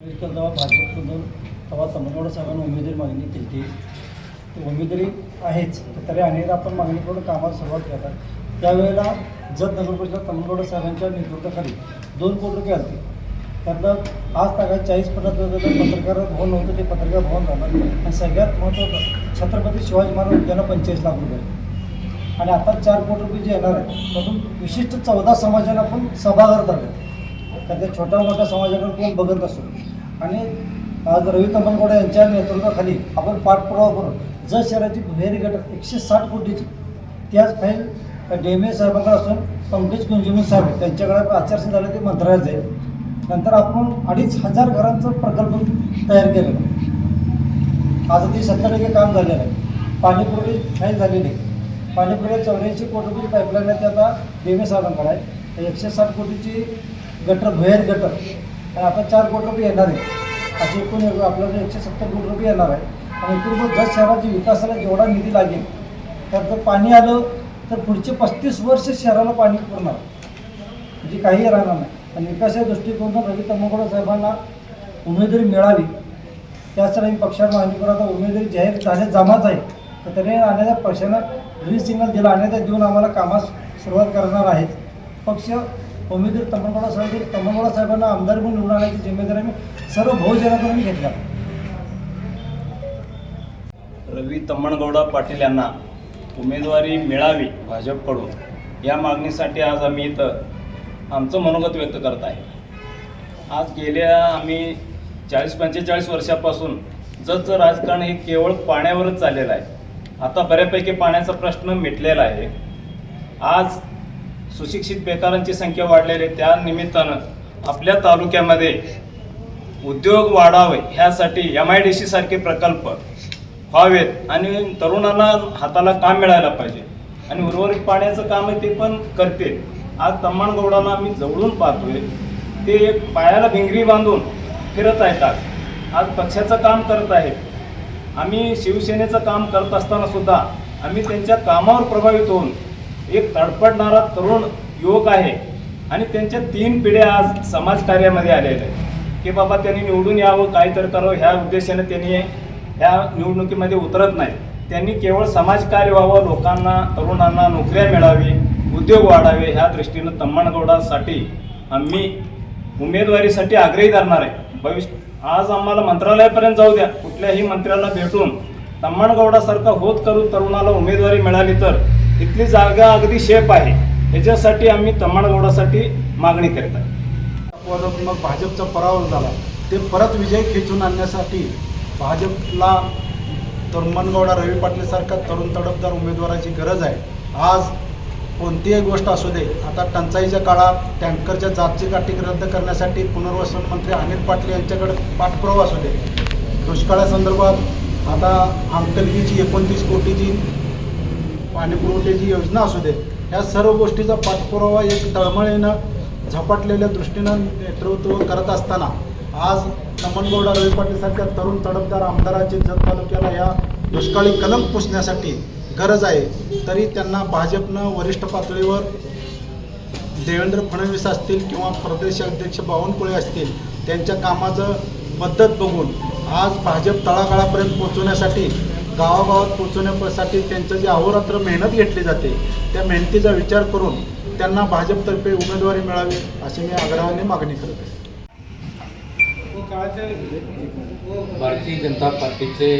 तर जेव्हा भाजपमधून तेव्हा तमिळनाडू साहेबांनी उमेदवारी मागणी केली ती उमेदवारी आहेच तरी अनेकदा आपण मागणी करून कामाला सुरुवात करतात. त्यावेळेला जत नगर परिषद तमिळनाडू साहेबांच्या नेतृत्वाखाली दोन कोटी रुपये आलते त्यातलं आज तागात चाळीस पन्नास पत्रकार भवन होतं ते पत्रकार भवन झालं आणि सगळ्यात महत्त्वाचं छत्रपती शिवाजी महाराज उद्यानं पंचेचाळीस लाख रुपये. आणि आता चार कोटी रुपये जे येणार आहे त्यातून विशिष्ट चौदा समाजाला पण सभागार धरले. तर त्या छोट्या मोठ्या समाजाकडे कोण बघत असतो आणि आज रवी तंबनगोडे यांच्या नेतृत्वाखाली आपण पाठपुरावा करून जत शहराची भुयारी गटात एकशे साठ कोटीची त्याच फाईल डेमे साहेबांकडे असून पंकज कुंजुमी साहेब त्यांच्याकडे आचारसंहिता झालं ते मंत्रालयात जाईल. नंतर आपण अडीच हजार घरांचं प्रकल्प तयार केलेलं आहे. आज ती सत्तर टक्के काम झालेलं आहे. पाणीपुरवठी फाईल झालेली आहे. पाणीपुरी चौऱ्याऐंशी कोटी रुपये पाईपलाईन आहे ते आता डेमे साहेबांकडे आहे. एकशे साठ कोटीची गटर भुयारी गटर आणि आता चार कोटी रुपये येणार आहे असे एकूण आपल्याला एकशे सत्तर कोटी रुपये येणार आहे आणि एकूण जर शहराच्या विकासाला जेवढा निधी लागेल तर जर पाणी आलं तर पुढचे पस्तीस वर्ष शहराला पाणी पुरणार. म्हणजे काही राहणार नाही. आणि विकासाच्या दृष्टिकोनातून रवी तम्मगोडा साहेबांना उमेदवारी मिळावी त्यासाठी आम्ही पक्षाला मागणी करू. आता उमेदवारी जाहीर झाल्या जमाच आहे. तर त्याने आणण्याच्या पक्षानं ग्रीन सिग्नल दिला. आणण्याचा देऊन आम्हाला कामास सुरुवात करणार आहेत. पक्ष उमेदवार तमनगोडा साहेब तम्मगोडा साहेबांना आमदार म्हणून निवडून आणायची जिम्मेदारी आम्ही सर्व बहुजनातून आम्ही घेतल्या रवी तम्मणगौडा पाटील यांना उमेदवारी मिळावी भाजपकडून. या मागणीसाठी आज आम्ही इथं आमचं मनोगत व्यक्त करत आहे. आज गेल्या आम्ही चाळीस पंचेचाळीस वर्षापासून जसं राजकारण हे केवळ पाण्यावरच चाललेलं आहे. आता बऱ्यापैकी पाण्याचा प्रश्न मिटलेला आहे. आज सुशिक्षित बेकारांची संख्या वाढलेली आहे. त्या निमित्तानं आपल्या तालुक्यामध्ये उद्योग वाढावे ह्यासाठी एम आय डी सी सारखे प्रकल्प व्हावेत आणि तरुणांना हाताला काम मिळायला पाहिजे. आणि उर्वरित पाण्याचं काम आहे ते पण करते आज तम्माणगौडाला आम्ही जवळून पाहतोय. ते एक पायाला भिंगरी बांधून फिरत आहेत आज आज पक्षाचं काम करत आहेत. आम्ही शिवसेनेचं काम करत असताना सुद्धा आम्ही त्यांच्या कामावर प्रभावित होऊन एक तडपडणारा तरुण युवक आहे. आणि त्यांच्या तीन पिढ्या आज समाजकार्यामध्ये आलेल्या आहेत. की बाबा त्यांनी निवडून यावं काहीतरी करावं ह्या उद्देशाने त्यांनी ह्या निवडणुकीमध्ये उतरत नाही त्यांनी केवळ समाजकार्य व्हावं लोकांना तरुणांना नोकऱ्या मिळावी उद्योग वाढावे ह्या दृष्टीनं तम्मणगौडासाठी आम्ही उमेदवारीसाठी आग्रही धरणार आहे. भविष्य आज आम्हाला मंत्रालयापर्यंत जाऊ द्या. कुठल्याही मंत्र्याला भेटून तम्मणगौडासारखा होत करून तरुणाला उमेदवारी मिळाली तर इथली जागा अगदी शेप आहे. याच्यासाठी आम्ही तम्मणगौडासाठी मागणी करत आहे. मग भाजपचा पराभव झाला. ते परत विजय खेचून आणण्यासाठी भाजपला तरुणगौडा रवी पाटलेसारखा तरुण तडफदार उमेदवाराची गरज आहे. आज कोणतीही गोष्ट असू दे आता टंचाईच्या काळात टँकरच्या जातची गाठी रद्द करण्यासाठी पुनर्वसन मंत्री अनिल पाटील यांच्याकडे पाठपुरावा असू दे. दुष्काळासंदर्भात आता अंकलगीची एकोणतीस कोटीची पाणीपुरवठ्याची योजना असू दे या सर्व गोष्टीचा पाठपुरावा एक तळमळीनं झपाटलेल्या दृष्टीनं नेतृत्व करत असताना आज तमनगौडा रवी पाटीलसारख्या तरुण तडफदार आमदाराची जत तालुक्याला या दुष्काळी कलंक पुसण्यासाठी गरज आहे तरी त्यांना भाजपनं वरिष्ठ पातळीवर देवेंद्र फडणवीस असतील किंवा प्रदेश अध्यक्ष बावनकुळे असतील त्यांच्या कामाचं पद्धत बघून आज भाजप तळागाळापर्यंत पोहोचवण्यासाठी गावागावात पोहोचवण्यासाठी त्यांचं जे अहोरात्र मेहनत घेतली जाते त्या मेहनतीचा विचार करून त्यांना भाजपतर्फे उमेदवारी मिळावी अशी मी आग्रहाने मागणी करत आहे. भारतीय जनता पार्टीचे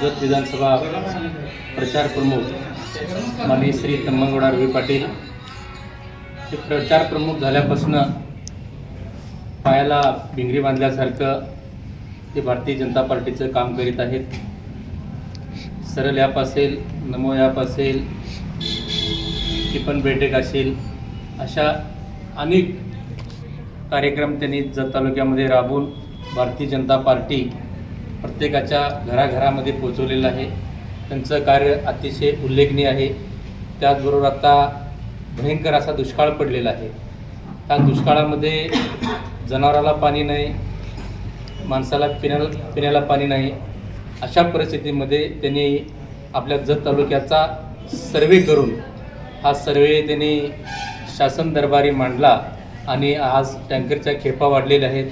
जत विधानसभा प्रचार प्रमुख माननीय श्री तम्मगौडा रवी पाटील. हे प्रचार प्रमुख झाल्यापासून पायाला भिंगरी बांधल्यासारखं ते भारतीय जनता पार्टीचं काम करीत आहेत. सरळ ॲप असेल नमो ॲप असेल टिपन बैठक असेल अशा अनेक कार्यक्रम त्यांनी जत तालुक्यामध्ये राबवून भारतीय जनता पार्टी प्रत्येकाच्या घराघरामध्ये पोचवलेलं आहे. त्यांचं कार्य अतिशय उल्लेखनीय आहे. त्याचबरोबर आता भयंकर असा दुष्काळ पडलेला आहे. त्या दुष्काळामध्ये जनावराला पाणी नाही माणसाला पिण्याला पिण्याला पाणी नाही. अशा परिस्थितीमध्ये त्यांनी आपल्या जत तालुक्याचा सर्वे करून हा सर्वे त्यांनी शासन दरबारी मांडला आणि आज टँकरच्या खेपा वाढलेल्या आहेत.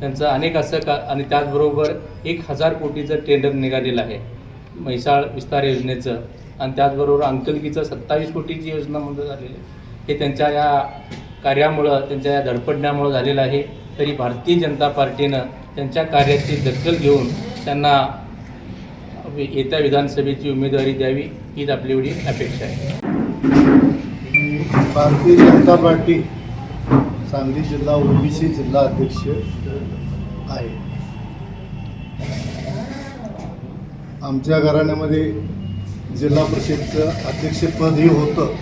त्यांचं अनेक असं का आणि त्याचबरोबर एक हजार कोटीचं टेंडर निघालेलं आहे. म्हैसाळ विस्तार योजनेचं आणि त्याचबरोबर अंकलकीचं सत्तावीस कोटीची योजना मंजूर झालेली आहे. हे त्यांच्या या कार्यामुळं त्यांच्या या धडपडण्यामुळं झालेलं आहे. तरी भारतीय जनता पार्टीनं त्यांच्या कार्याची दखल घेऊन त्यांना येत्या विधानसभेची उमेदवारी द्यावी हीच आपली एवढी अपेक्षा आहे. भारतीय जनता पार्टी सांगली जिल्हा ओबीसी जिल्हा अध्यक्ष आहे. आमच्या घराण्यामध्ये जिल्हा परिषदचं अध्यक्षपदही होतं.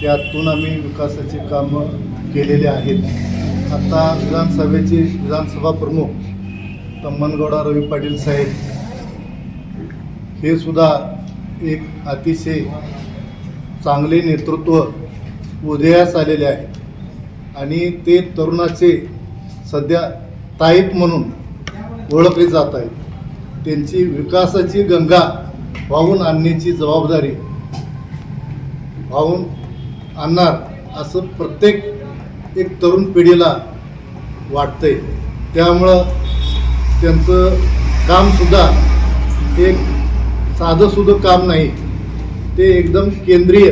त्यातून आम्ही विकासाची कामं केलेले आहेत. आता विधानसभेचे विधानसभा प्रमुख तम्मनगौडा रवी पाटील साहेब हे सुद्धा एक अतिशय चांगले नेतृत्व उदयास आलेले आहे. आणि ते तरुणाचे सध्या ताईप म्हणून ओळखले जात आहेत. त्यांची विकासाची गंगा वाहून आणण्याची जबाबदारी वाहून आणणार असं प्रत्येक एक तरुण पिढीला वाटतंय. त्यामुळं त्यांचं कामसुद्धा एक साधंसुधं काम नाही. ते एकदम केंद्रीय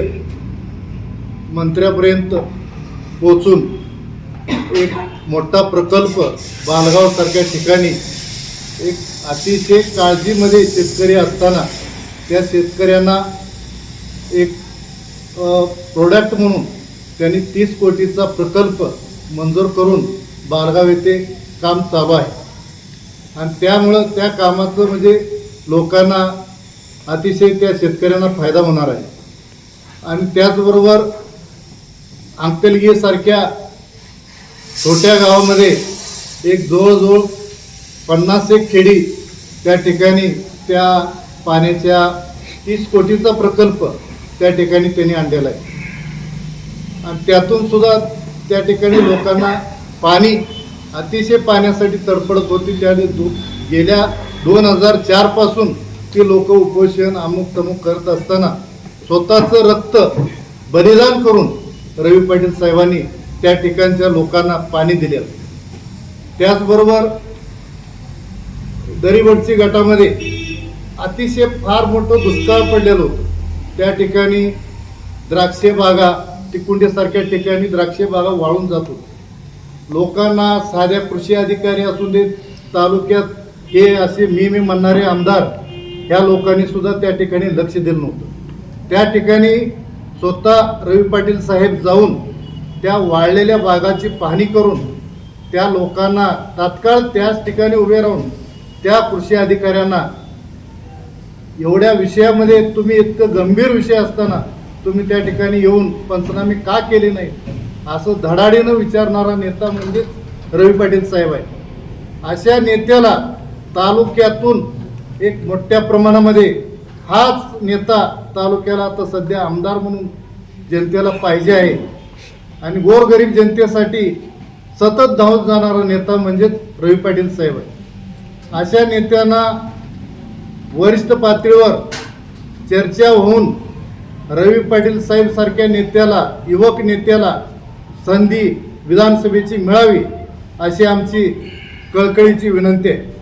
मंत्र्यापर्यंत पोचून एक मोठा प्रकल्प बालगावसारख्या ठिकाणी एक अतिशय काळजीमध्ये शेतकरी असताना त्या शेतकऱ्यांना एक प्रोडक्ट म्हणून त्यांनी तीस कोटीचा प्रकल्प मंजूर करून बारगाव येथे काम चालू आहे. आणि त्यामुळं त्या कामाचं म्हणजे लोकांना अतिशय त्या शेतकऱ्यांना फायदा होणार आहे. आणि त्याचबरोबर अंकलगीसारख्या छोट्या गावामध्ये एक जवळजवळ पन्नास एक खेडी त्या ठिकाणी त्या पाण्याच्या तीस कोटीचा प्रकल्प त्या ठिकाणी त्यांनी आणलेला आहे. आणि त्यातून सुद्धा त्या ठिकाणी लोकांना पाणी अतिशय पाण्यासाठी तडफडत होती. त्या दो गेल्या दोन हजार चारपासून ती लोक उपोषण अमुक तमुक करत असताना स्वतःचं रक्त बलिदान करून रवी पाटील साहेबांनी त्या ठिकाणच्या लोकांना पाणी दिले त्याचबरोबर दरीवडची गटामध्ये अतिशय फार मोठं दुष्काळ पडलेलं होतं. त्या ठिकाणी द्राक्षे बागा टिकुंडेसारख्या ठिकाणी द्राक्षे बागा वाळून जातो. लोकांना साध्या कृषी अधिकारी असून देत तालुक्यात हे असे मी मी म्हणणारे आमदार ह्या लोकांनी सुद्धा त्या ठिकाणी लक्ष दिलं नव्हतं. त्या ठिकाणी स्वतः रवी पाटील साहेब जाऊन त्या वाळलेल्या बागाची पाहणी करून त्या लोकांना तात्काळ त्याच ठिकाणी उभे राहून त्या कृषी अधिकाऱ्यांना एवढ्या विषयामध्ये तुम्ही इतकं गंभीर विषय असताना तुम्ही त्या ठिकाणी येऊन पंचनामे का केले नाही असं धडाडीनं विचारणारा नेता म्हणजेच रवी पाटील साहेब आहे अशा नेत्याला तालुक्यातून एक मोठ्या प्रमाणामध्ये हाच नेता तालुक्याला आता सध्या आमदार म्हणून जनतेला पाहिजे आहे. आणि गोरगरीब जनतेसाठी सतत धावत जाणारा नेता म्हणजेच रवी पाटील साहेब आहे अशा नेत्यांना वरिष्ठ पातळीवर चर्चा होऊन रवी पाटील साहेबसारख्या नेत्याला युवक नेत्याला संधी विधानसभेची मिळावी अशी आमची कळकळीची विनंती आहे.